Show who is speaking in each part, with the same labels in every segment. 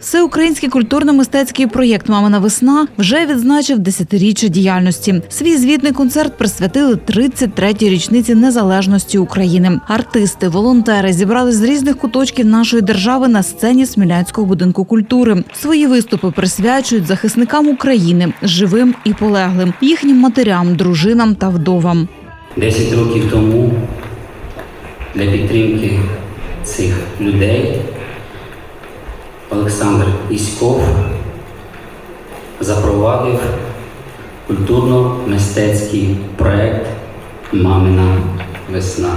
Speaker 1: Всеукраїнський культурно-мистецький проєкт Мамина весна вже відзначив десятиріччя діяльності. Свій звітний концерт присвятили 33-й річниці незалежності України. Артисти, волонтери зібрались з різних куточків нашої держави на сцені Смілянського будинку культури. Свої виступи присвячують захисникам України, живим і полеглим, їхнім матерям, дружинам та вдовам.
Speaker 2: 10 років тому для підтримки цих людей Олександр Іськов запровадив культурно-мистецький проект Мамина весна.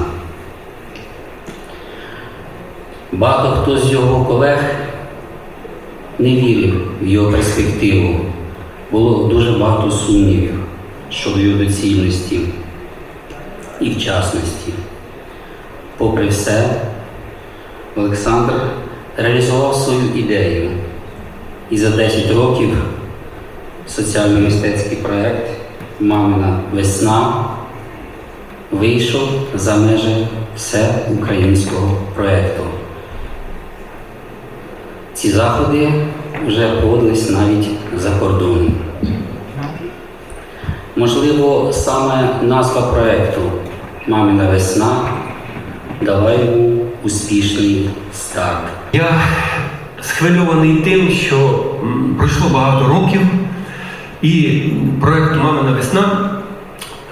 Speaker 2: Багато хто з його колег не вірив в його перспективу. Було дуже багато сумнівів щодо його доцільності і вчасності. Попри все, Олександр реалізував свою ідею і за 10 років соціально-мистецький проєкт Мамина весна вийшов за межі всеукраїнського проєкту. Ці заходи вже проводились навіть за кордоном. Можливо, саме назва проєкту Мамина весна дала йому успішний старт.
Speaker 3: Я схвильований тим, що пройшло багато років, і проект Мамина весна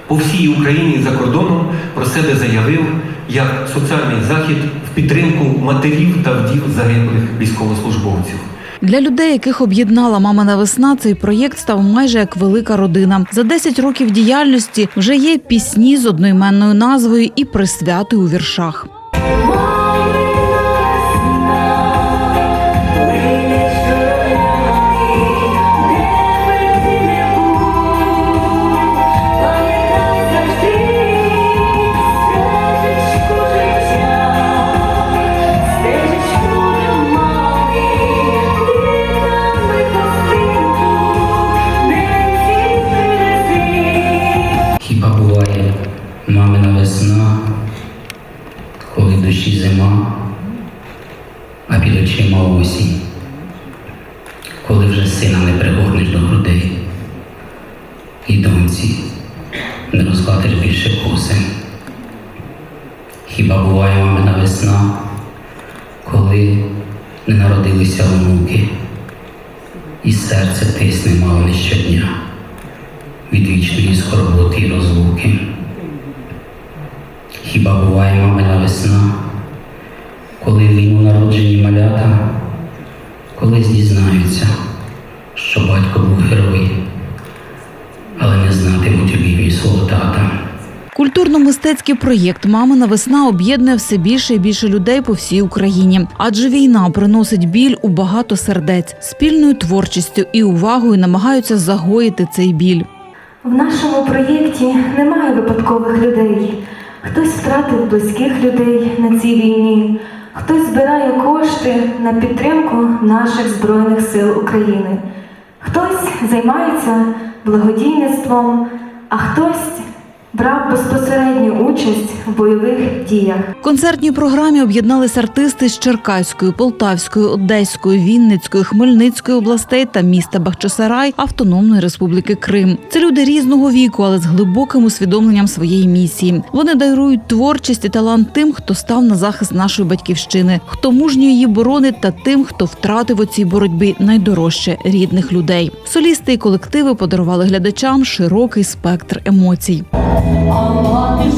Speaker 3: по всій Україні за кордоном про себе заявив як соціальний захід в підтримку матерів та вдів загиблих військовослужбовців.
Speaker 1: Для людей, яких об'єднала мамина весна, цей проєкт став майже як велика родина. За 10 років діяльності вже є пісні з одноіменною назвою і присвяти у віршах.
Speaker 2: До грудей, і доньці не розкладеш більше коси. Хіба буває мамина весна, коли не народилися онуки, і серце тисне мало не щодня від вічної скорботи й розлуки. Хіба буває мамина весна, коли в війну народжені
Speaker 1: Культурно-мистецький проєкт Мамина весна об'єднує все більше і більше людей по всій Україні. Адже війна приносить біль у багато сердець, спільною творчістю і увагою намагаються загоїти цей біль.
Speaker 4: В нашому проєкті немає випадкових людей. Хтось втратив близьких людей на цій війні, хтось збирає кошти на підтримку наших Збройних сил України, хтось займається благодійництвом, а хтось брав безпосередню участь в бойових діях.
Speaker 1: В концертній програмі об'єднались артисти з Черкаської, Полтавської, Одеської, Вінницької, Хмельницької областей та міста Бахчисарай Автономної Республіки Крим. Це люди різного віку, але з глибоким усвідомленням своєї місії. Вони дарують творчість і талант тим, хто став на захист нашої батьківщини, хто мужньо її боронить, та тим, хто втратив у цій боротьбі найдорожче рідних людей. Солісти і колективи подарували глядачам широкий спектр емоцій.
Speaker 5: А мати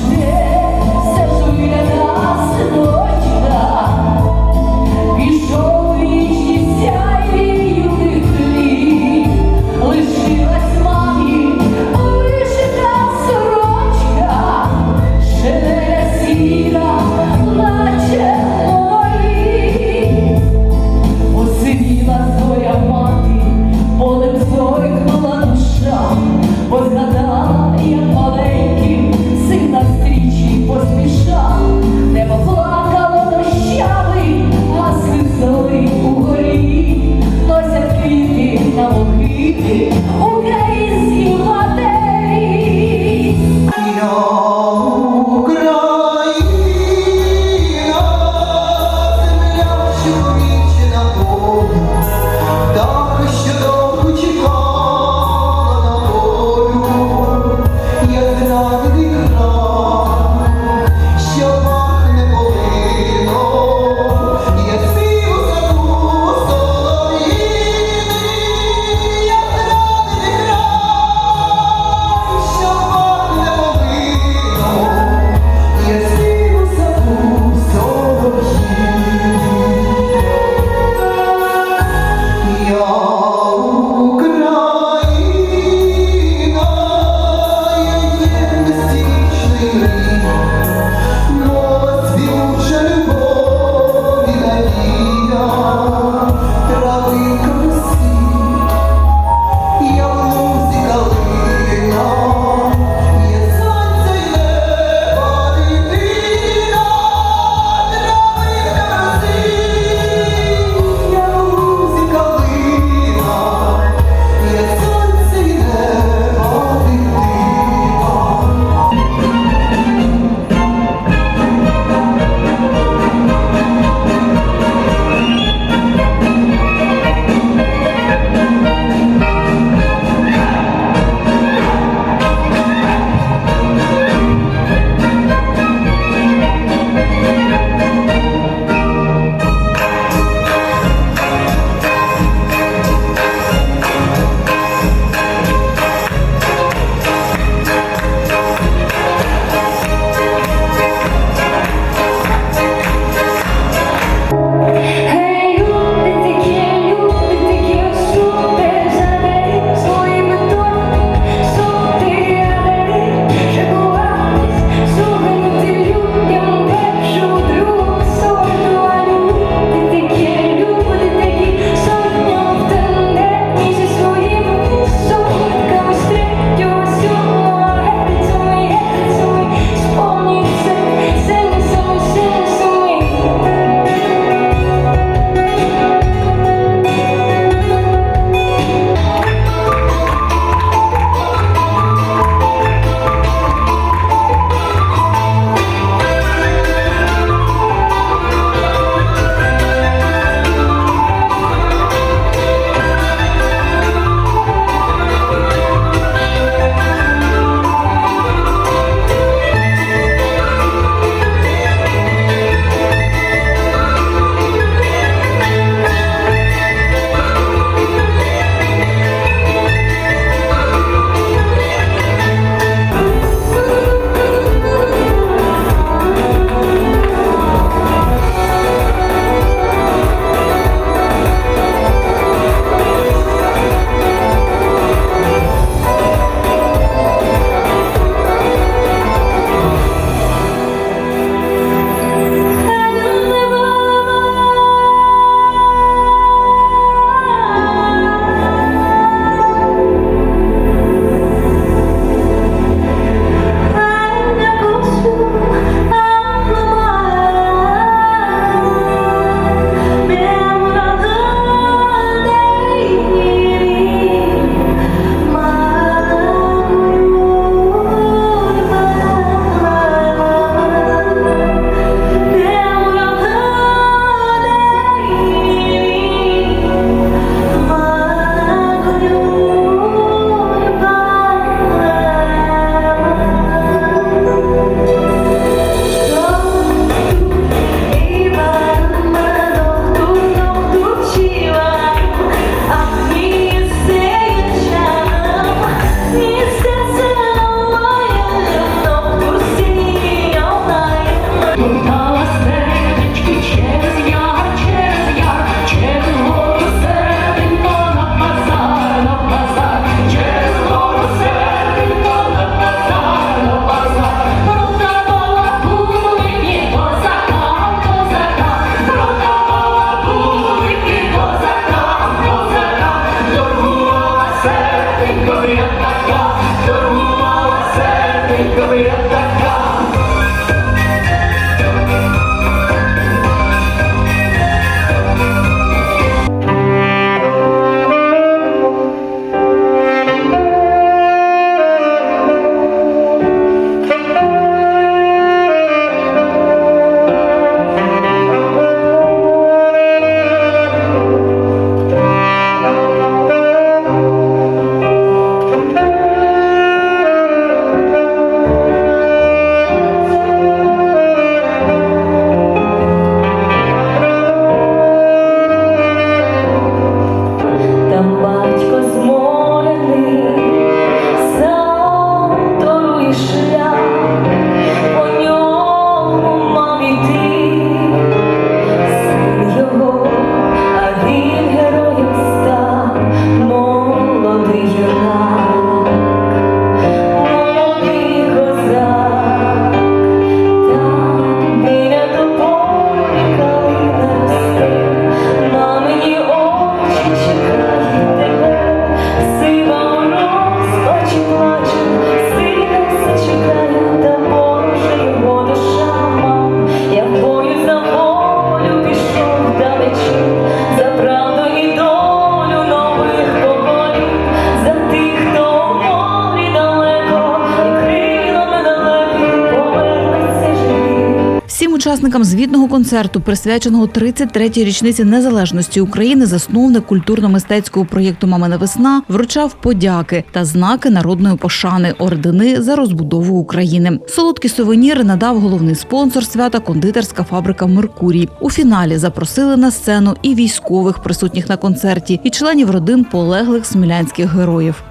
Speaker 1: учасникам звітного концерту, присвяченого 33-й річниці незалежності України, засновник культурно-мистецького проєкту Мамина весна вручав подяки та знаки народної пошани ордени за розбудову України. Солодкі сувеніри надав головний спонсор свята кондитерська фабрика Меркурій. У фіналі запросили на сцену і військових, присутніх на концерті, і членів родин полеглих смілянських героїв.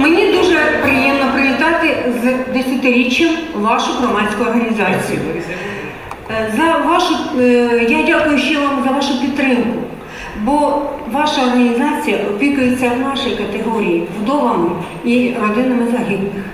Speaker 6: Мені дуже приємно привітати з десятиріччям вашу громадську організацію. Е, За вашу, е, я дякую ще вам за вашу підтримку, бо ваша організація опікується в нашій категорії вдовами і родинами загиблих.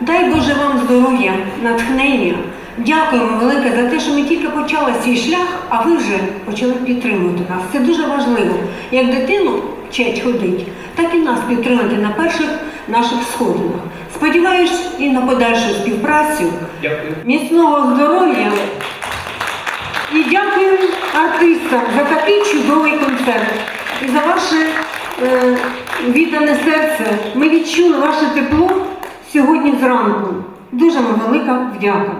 Speaker 6: Дай Боже вам здоров'я, натхнення. Дякуємо велике за те, що ми тільки почали свій шлях, а ви вже почали підтримувати нас. Це дуже важливо. Як дитину вчать ходить, так і нас підтримати на перших наших сходинах. Сподіваюсь і на подальшу співпрацю. Дякую. Міцного здоров'я. І дякую артистам за такий чудовий концерт і за ваше е, віддане серце. Ми відчули ваше тепло сьогодні зранку. Дуже вам велика вдяка.